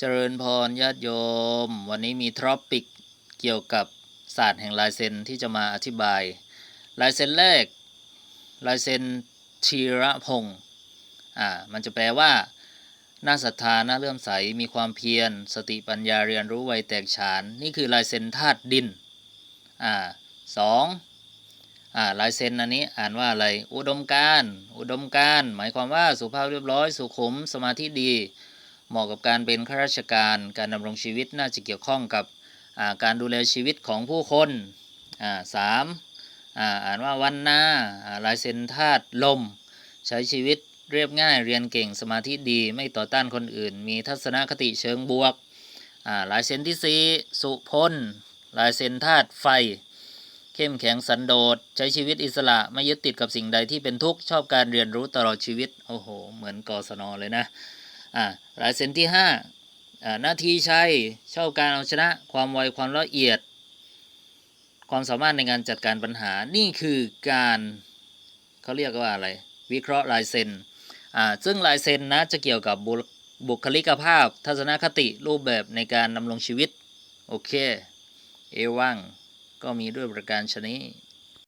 เจริญพรญาติโยม วันนี้มีทรอปิกเกี่ยวกับศาสตร์แห่งลายเซ็นที่จะมาอธิบาย ลายเซ็นแรก ลายเซ็นชีระพงศ์อ่ามันจะแปลว่าน่าศรัทธาน่าเลื่อมใสมีความเพียร สติปัญญาเรียนรู้ไวแตกฉาน นี่คือลายเซ็นธาตุดินอ่าสองอ่าลายเซ็นอันนี้อ่านว่าอะไรอุดมการ อุดมการ หมายความว่าสุภาพเรียบร้อย สุขุมสมาธิดี เหมาะกับการเป็นข้าราชการ การดำรงชีวิตน่าจะเกี่ยวข้องกับการดูแลชีวิตของผู้คนสามอ่าอ่านว่าวันนาอ่าลายเซ็นธาตุลม ใช้ชีวิตเรียบง่ายเรียนเก่งสมาธิดีไม่ต่อต้านคนอื่น มีทัศนคติเชิงบวกลายเซ็นที่สีสุพลลายเซ็นธาตุไฟ เข้มแข็งสันโดษ ใช้ชีวิตอิสระไม่ยึดติดกับสิ่งใดที่เป็นทุกข์ ชอบการเรียนรู้ตลอดชีวิต โอ้โห เหมือนกศนเลยนะ อ่าลายเซ็นที่ห้าอ่าหน้าที่ชัยชอบการเอาชนะ ความไวความละเอียด ความสามารถในการจัดการปัญหานี่คือการเขาเรียกว่าอะไร วิเคราะห์ลายเซ็นอ่าซึ่งลายเซ็นนะจะเกี่ยวกับบุบคลิกภาพ ทัศนคติรูปแบบในการดำรงชีวิต โอเค เอวังก็มีด้วยประการชนี้